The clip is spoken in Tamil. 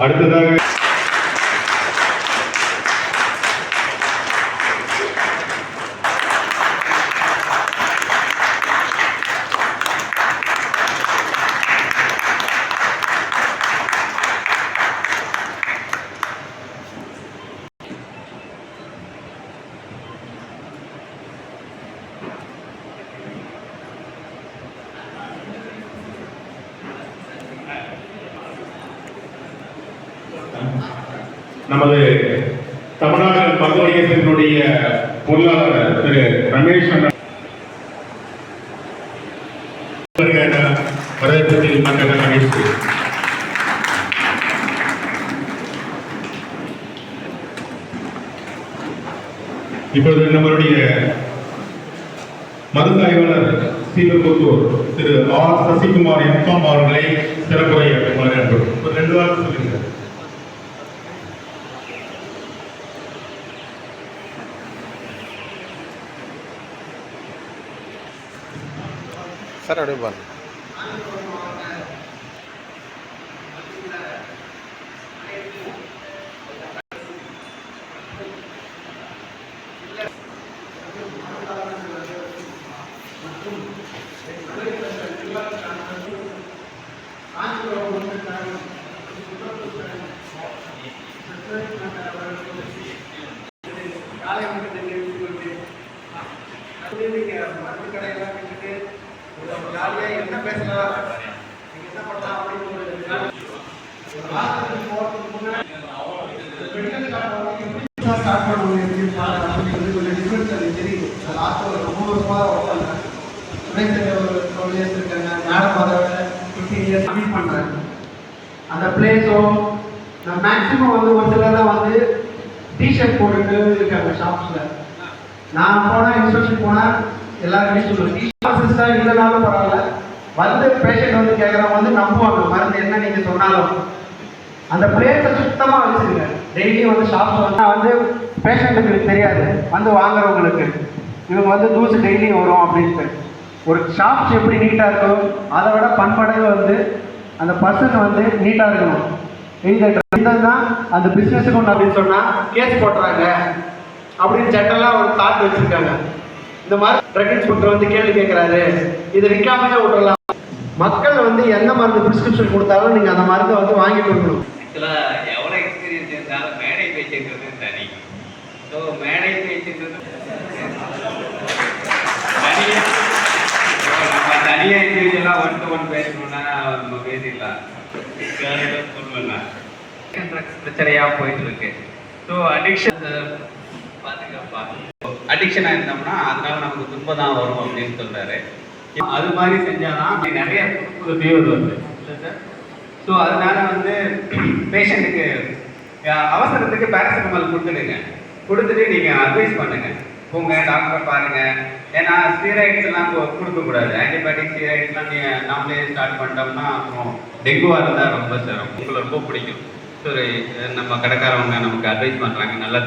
அடுத்ததாக நமது தமிழ்நாடு பங்கு வணிகத்தினுடைய பொருளாளர் திரு ரமேஷ் அண்ணன் வருகிற வரவேற்பதில் மற்ற மகிழ்ச்சி இப்பொழுது நம்மளுடைய மருந்தாய்வாளர் சீவகோத்தூர் திரு ஆர் சசிகுமார் எம்காம் அவர்களை சிறப்புரை அன்பு ஒரு ரெண்டு வாரம் சொல்லுங்கள். சார் அப்படியே பாருங்கள் காலை வணக்கத்தை தெரிவித்துக்கொண்டு மருந்து கடையெல்லாம் விட்டுட்டு ஒரு என்ன பேசலாம்? என்ன பண்ணலாம் அப்படின்னு தெரியுது லாஸ்ட் ஒரு ரொம்ப வருஷமா ஒர்க் பண்ணேன் ஒரு டுவெல் இயர்ஸ் இருக்காங்க மேடம் அதை ஃபிஃப்டீன் இயர்ஸ் மீட் பண்ணுறேன் அந்த பிளேஸோ நான் மேக்ஸிமம் வந்து ஒரு வந்து டிஷர்ட் போட்டுட்டு இருக்காங்க ஷாப்ஸில் நான் போனால் இன்ஸ்பெக்ஷன் போனால் எல்லாருமே சொல்லுவோம் இல்லைனாலும் பரவாயில்ல. வந்து பேஷண்ட் வந்து கேட்குறவங்க வந்து நம்புவாங்க. மருந்து என்ன நீங்கள் சொன்னாலும். அந்த பிளேஸை சுத்தமாக வச்சுருங்க. டெய்லியும் வந்து ஷாப்ஸ் வந்து வந்து பேஷண்ட்டுக்கு தெரியாது. வந்து வாங்குறவங்களுக்கு இவங்க வந்து தூசு டெய்லியும் வரும் அப்படின்ட்டு. ஒரு ஷாப்ஸ் எப்படி நீட்டாக இருக்கோ அதை விட பண்படங்கு வந்து அந்த பர்சன் வந்து நீட்டாக இருக்கணும். எங்கள் தான் அந்த பிஸ்னஸுக்கு ஒன்று அப்படின்னு சொன்னால் கேஸ் போட்டுறாங்க. அப்படின்னு சட்டெல்லாம் ஒரு தாட் வச்சுருக்காங்க. இந்த மாதிரி ட்ரக் இன்ஸ்பெக்டர் வந்து கேள்வி கேட்குறாரு இதை விற்காமலே விட்டுறலாம். மக்கள் வந்து எந்த மருந்து பிரிஸ்கிரிப்ஷன் கொடுத்தாலும் நீங்கள் அந்த மருந்தை வந்து வாங்கி கொடுக்கணும். ஆக்சுவலாக எவ்வளோ எக்ஸ்பீரியன்ஸ் இருந்தாலும் மேடை பேச்சுன்றது தனி. ஸோ மேடை பேச்சுன்றது நம்ம தனியாக இண்டிவிஜுவலாக ஒன் டு ஒன் பேசணும்னா நம்ம பேசிடலாம். சொல்லணும்னா பிரச்சனையாக போயிட்டு இருக்கு. ஸோ அடிக்ஷன் பார்த்துக்கப்பா அடிக்ஷனாக இருந்தோம்னா அதனால நமக்கு துன்பம் தான் வரும் அப்படின்னு சொல்றாரு. அது மாதிரி செஞ்சாதான் நிறைய புது ஃபீவர் வருது. இல்லை சார் ஸோ அதனால வந்து பேஷண்ட்டுக்கு அவசரத்துக்கு பேராசிட்டமால் கொடுத்துடுங்க. கொடுத்துட்டு நீங்கள் அட்வைஸ் பண்ணுங்க. போங்க டாக்டர் பாருங்க. ஏன்னா ஸ்டீராய்ட்ஸ் எல்லாம் கொ- கொடுக்கக்கூடாது. ஆன்டிபயோட்டிக் ஸ்டீராய்ட்ஸ்லாம் நீங்கள் நாமளே ஸ்டார்ட் பண்ணிட்டோம்னா அப்புறம் டெங்குவாக இருந்தால் ரொம்ப சிரமம். உங்களுக்கு ரொம்ப பிடிக்கும். ஸோ நம்ம கடைக்காரவங்க நமக்கு அட்வைஸ் பண்ணுறாங்க நல்லா